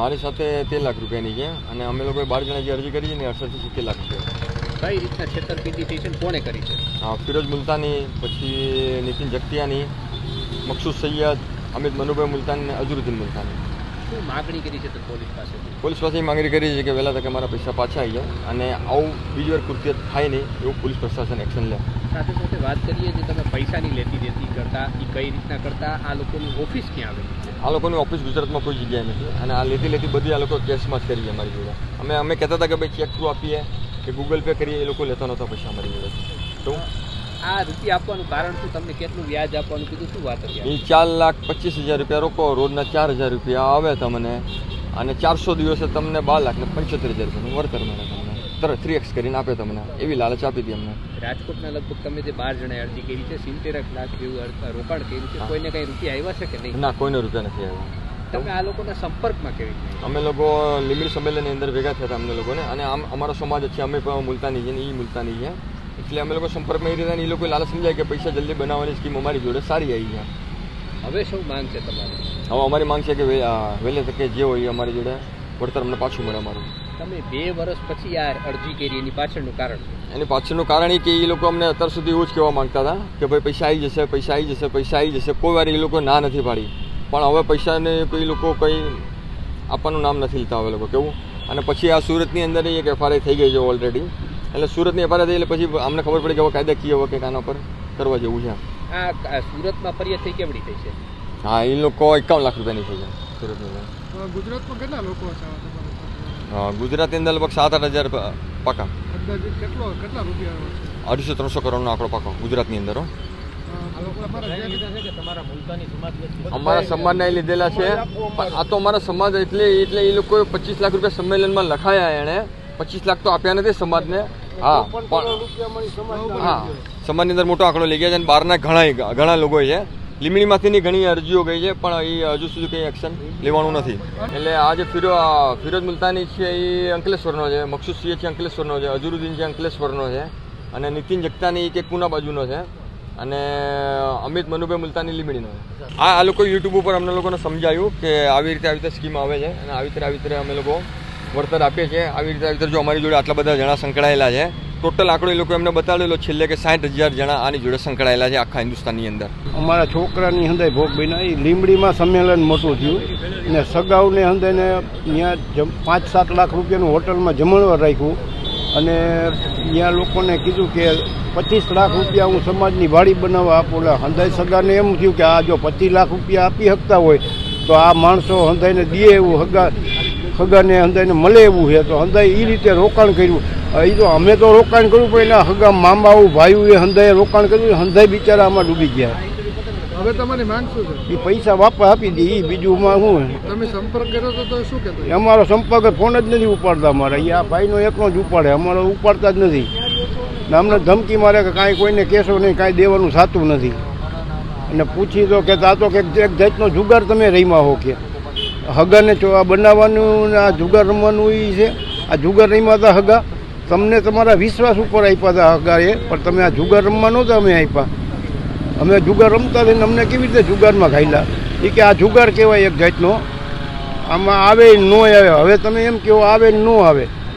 મારી સાથે તેર લાખ રૂપિયાની છે અને અમે લોકોએ બાર જણા જે અરજી કરી છે ને અડસઠથી સિત્તેર લાખ રૂપિયા કઈ રીતના છેતરપિંડી થઈ છે કોણે કરી છે? હા, ફિરોજ મુલતાની પછી નીતિન જગતિયાની મકસૂદ સૈયદ અમિત મનુભાઈ મુલતાની અને અઝરુદ્દીન મુલતાની. શું માગણી કરી છે તો પોલીસ પાસે પોલીસ પાસે માંગણી કરી છે કે વહેલા તકે મારા પૈસા પાછા આવી જાય અને આવું બીજી વાર કૃત્ય થાય નહીં એવું પોલીસ પ્રશાસન એક્શન લે. સાથે સાથે વાત કરીએ જે તમે પૈસાની લેતી દેતી કરતા એ કઈ રીતના કરતા આ લોકોની ઓફિસ ક્યાં આવે આ લોકોની ઓફિસ ગુજરાતમાં કોઈ જગ્યાએ નથી અને આ લેતી લેતી બધી આ લોકો કેશમાં જ કરી છે અમારી જોડે. અમે અમે કહેતા હતા કે ભાઈ ચેક થ્રુ આપીએ કે ગૂગલ પે કરીએ એ લોકો લેતા નહોતા પૈસા અમારી જોડે. તો આ રૂપિયા આપવાનું કારણ શું? તમને કેટલું વ્યાજ આપવાનું કીધું? શું વાત હતી? એ ચાર લાખ પચીસ હજાર રૂપિયા રોકો રોજના ચાર હજાર રૂપિયા આવે તમને. અને ચારસો દિવસે તમને બાર લાખ ને પંચોતેર હજાર રૂપિયાનું વળતર મળે તમને. તરત થ્રી એક્સ કરીને આપે તમને. એવી લાલચ આપી હતી અમને. રાજકોટના લગભગ તમે જે બાર જણાએ અરજી કરી છે સિત્તેર લાખ જેવું રોકાણ કર્યું છે કોઈને કઈ રૂપિયા આવ્યા છે કે નહીં? ના કોઈને રૂપિયા નથી આવ્યા. તમે આ લોકોના સંપર્કમાં કેવી રીતે અમે લોકો લીમડી સંમેલનની અંદર ભેગા થયા હતા અમને લોકોને. અને આમ અમારો સમાજ છે અમે પણ મુલતાની છે ને એ મુલતાની છે એટલે અમે લોકો સંપર્કમાં એ રીતે એ લોકો લાલચ સમજાય કે પૈસા જલ્દી બનાવવાની સ્કીમ અમારી જોડે સારી આવી છે. હવે શું માંગ છે તમારી? હવે અમારી માંગ છે કે વહેલે તકે જે હોય એ અમારી જોડે વળતર અમને પાછું મળે અમારું. તમે બે વર્ષ પછી આ અરજી કરી એની પાછળનું કારણ એની પાછળનું કારણ એ કે એ લોકો અમને અત્યાર સુધી એવું જ કહેવા માંગતા હતા કે ભાઈ પૈસા આવી જશે પૈસા આવી જશે પૈસા આવી જશે. કોઈ વાર એ લોકો ના નથી પાડી. પણ હવે પૈસાને કોઈ લોકો કંઈ આપવાનું નામ નથી લેતા હવે લોકો કેવું? અને પછી આ સુરતની અંદર એક એફઆરઆઈ થઈ ગઈ છે ઓલરેડી એટલે સુરતની એફઆરઆઈ થઈ એટલે પછી અમને ખબર પડી કે હવે કાયદાકીય હવે કંઈક આના પર કરવા જેવું છે. આ સુરતમાં ફરિયાદ થઈ કેવડી થઈ છે? હા એ લોકો એકાવન લાખ રૂપિયાની થઈ છે સુરતની અંદર. ગુજરાતમાં કેટલા લોકો છે? હા, ગુજરાતની અંદર લગભગ સાત આઠ હજાર પાકા. કેટલો કેટલા રૂપિયા અઢીસો ત્રણસો કરોડનો આંકડો પાકો ગુજરાતની અંદર હો. અમારા સમાજના એ લીધેલા છે. પણ આ તો અમારા સમાજ એટલે એટલે એ લોકોએ પચીસ લાખ રૂપિયા સંમેલનમાં લખાયા એણે. પચીસ લાખ તો આપ્યા નથી સમાજને. હા પણ હા સમાજની અંદર મોટો આંકડો લઈ ગયા છે અને બહારના ઘણા ઘણા લોકો છે. લીમડીમાંથીની ઘણી અરજીઓ ગઈ છે પણ એ હજુ સુધી કંઈ એક્શન લેવાનું નથી. એટલે આ જે ફિરો ફિરોજ મુલતાની છે એ અંકલેશ્વરનો છે મકસુદ સિંહ છે અંકલેશ્વરનો છે અઝરુદ્દીન છે અંકલેશ્વરનો છે અને નીતિન જગતાની એક એક પૂના બાજુનો છે અને અમિત મનુભાઈ મુલતાની લીમડીનો આ આ લોકો યુટ્યુબ ઉપર અમને લોકોને સમજાયું કે આવી રીતે આવી રીતે સ્કીમ આવે છે અને આવી રીતે આવી રીતે અમે લોકો વળતર આપીએ છીએ. આવી રીતે જો અમારી જોડે આટલા બધા જણા સંકળાયેલા છે. ટોટલ આંકડો એ લોકો એમને બતાવેલો છેલ્લે કે સાઠ હજાર જણા આની જોડે સંકળાયેલા છે આખા હિન્દુસ્તાનની અંદર. અમારા છોકરાની હંદાય ભોગ બન્યા. એ લીમડીમાં સંમેલન મોટું થયું. ને સગાઉને હંદાયને ત્યાં અહીંયા પાંચ સાત લાખ રૂપિયાનું હોટલમાં જમણવાર રાખ્યું. અને ત્યાં લોકોને કીધું કે પચીસ લાખ રૂપિયા હું સમાજની વાડી બનાવવા આપું. એટલે હંદાય સગાને એમ થયું કે આ જો પચીસ લાખ રૂપિયા આપી શકતા હોય, તો આ માણસો હંદાયને દે એવું હગા હગાને હંદાઈને મળે એવું છે. તો હંદાય એ રીતે રોકાણ કર્યું. એ તો અમે તો રોકાણ કર્યું પણ એના હગા મામાઓ ભાઈઓ એ હંદાએ રોકાણ કર્યું. હંદાય બિચારા આમાં ડૂબી ગયા. હવે તમારી માંગ શું છે? એ પૈસા વાપસ આપી દે એ બીજુંમાં શું તમે સંપર્ક કર્યો તો તો શું કહેતો? અમારો સંપર્ક ફોન જ નથી ઉપાડતા અમારા. આ ભાઈનો એકનો જ ઉપાડે. અમારો ઉપાડતા જ નથી. ને અમને ધમકી મારે કે કાંઈ કોઈને કહેશો નહીં કાંઈ દેવાનું સાચું નથી. અને પૂછી તો કે આ તો કે એક જાતનો જુગાર તમે રહીમાં હો કે? હગાને બનાવવાનું આ જુગાર રમવાનું એ છે. આ જુગાર રમ્યા હતા હગા. તમને તમારા વિશ્વાસ ઉપર આપ્યા હતા એ, પણ તમે આ જુગાર રમવા નહોતા અમે આપ્યા. અમે જુગાર રમતા થઈને અમને કેવી રીતે જુગારમાં ખાઈલા એ કે આ જુગાર કહેવાય એક જાતનો. આમાં આવે ન આવે. હવે તમે એમ કહો, આવે ન આવે.